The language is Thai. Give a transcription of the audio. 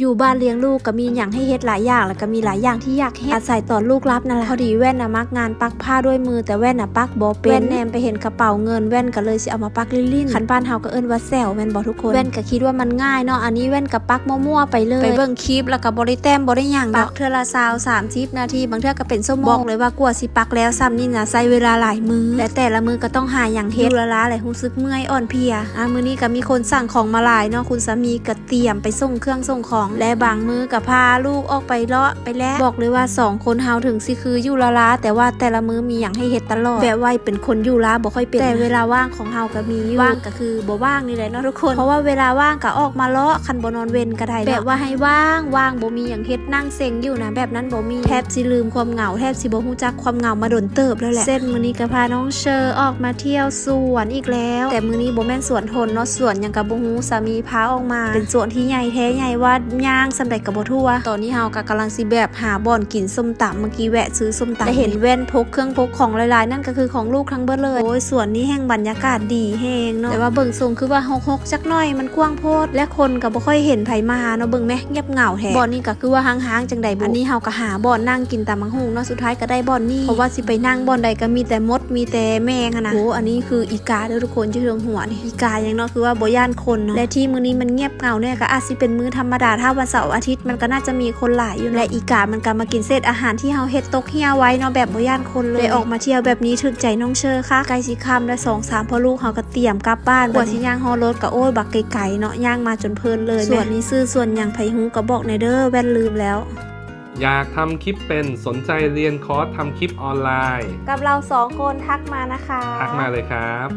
อยู่บ้านเลี้ยงลูกก็มีอย่างให้เฮ็ดหลายอย่างแล้วก็มีหลายอย่างที่อยากเฮ็ดอาศัยตอนลูกรับนั่นแหละพอดีแว่นน่ะมักงานปักผ้าด้วยมือแต่แว่นน่ะปักบ่เป็นแว่นแนมไปเห็นกระเป๋าเงินแว่นก็เลยสิเอามาปักลิ้นๆคันบ้านเฮาก็เอิ้นว่าแซวแม่นบ่ทุกคนแว่นก็คิดว่ามันง่ายเนาะอันนี้แว่นก็ปักมั่วๆไปเลยไปเบิ่งคลิปแล้วก็บ่ได้แต้มบ่ได้หยังปักเทื่อละ20 30นาทีบางเทื่อก็เป็นชั่วโมงบอกเลยว่ากว่าสิปักแล้วซ้ำนี่น่ะใช้เวลาหลายมือและแต่ละมือก็ต้องหาอย่างเฮ็ดละล้าเลยรู้สึกเมื่อยอ่อนเพลียอะมื้อนี้ก็มีคนสั่งของมาหลายเนาะคุณสามีก็เตรียมไปส่งเครื่องส่งของและบางมือก็พาลูกออกไปเลาะไปแล้วบอกเลยว่าสองคนเฮาถึงสิคืออยู่ละล้าแต่ว่าแต่ละมือมีอย่างให้เฮ็ดตลอดแบบว่าเป็นคนอยู่ล้าบ่ค่อยเป็นแต่เวลาว่างของเฮาก็มีอยู่ว่างก็คือบ่ว่างนี่แหละเนาะทุกคน เพราะว่าเวลาว่างก็ออกมาเลาะคันบ่นอนเว้นก็ได้เนาะแบบว่าให้ว่างว่างบ่มีอย่างเฮ็ดนั่งเซ็งอยู่นะแบบนั้นบ่มีแทบสิลืมความเหงาแทบสิบ่ฮู้จักความเหงามาโดนเติบแล้วแหละเส้นมื้อนี้ก็พาน้องเชอร์ออกมาเที่ยวสวนอีกแล้ว แต่มื้อนี้บ่แม่นสวนทนเนาะสวนหยังก็บ่ฮู้สามีพาออกมา เป็นสวนที่ใหญ่แท้ใหญ่ว่าย่างสำใดก็บ่ทั่วตอนนี้เฮาก็กำลังสิแบบหาบ่อนกินส้มตำเมื่อกี้แวะซื้อส้มตำได้เห็นแว่นพกเครื่องพกของหลายๆ นั่นก็คือของลูกทั้งเบิดเลยโอ้ยสวนนี้แห่งบรรยากาศดีแฮงเนาะแต่ว่าเบิ่งทรงคือว่าฮกๆจักหน่อยมันกว้างโพด และคนก็บ่ค่อยเห็นไผมาเนาะเบิ่งแม่เงียบเหงาแท้บ่อนนี้ก็คือว่าห่างๆจังใดบุอันนี้เฮาก็หาบ่อนนั่งกินตามมังหุงเนาะสุดท้ายก็ได้บ่อนนี้เพราะว่าสิไปนั่งบ่อนใดก็มีแต่มดมีแต่แมงอะนะโอ้อันนี้คืออีกาเด้อทุกคนที่เรืองหัวนี่อีกายังเนาะคือว่าบ่ย่านคนเนาะและที่มื้อนี้มันเงียบเหงาเนี่ยก็อาจสิเป็นมื้อธรรมดาถ้าวันเสาร์อาทิตย์มันก็น่าจะมีคนหลายอยู่และอีกา มันก็มากินเศษอาหารที่เฮาเฮ็ดตกเหี่ยไว้เนาะแบบบ่ย่านคนเลยได้ออกมาเที่ยวแบบนี้ถึกใจน้องเชอค่ะใกล้สิค่ำและ2 3พ่อลูกเฮาก็เตรียมกลับบ้านกว่าสิย่างฮอรถก็โอ้ยบักไกลๆเนาะย่างมาจนเพลินเลยส่วนนี้ซื้อส่วนหยังไผฮู้ก็บอกในเด้อแว่นลืมแล้วอยากทำคลิปเป็นสนใจเรียนคอร์สทำคลิปออนไลน์ กับเราสองคนทักมานะคะ ทักมาเลยครับ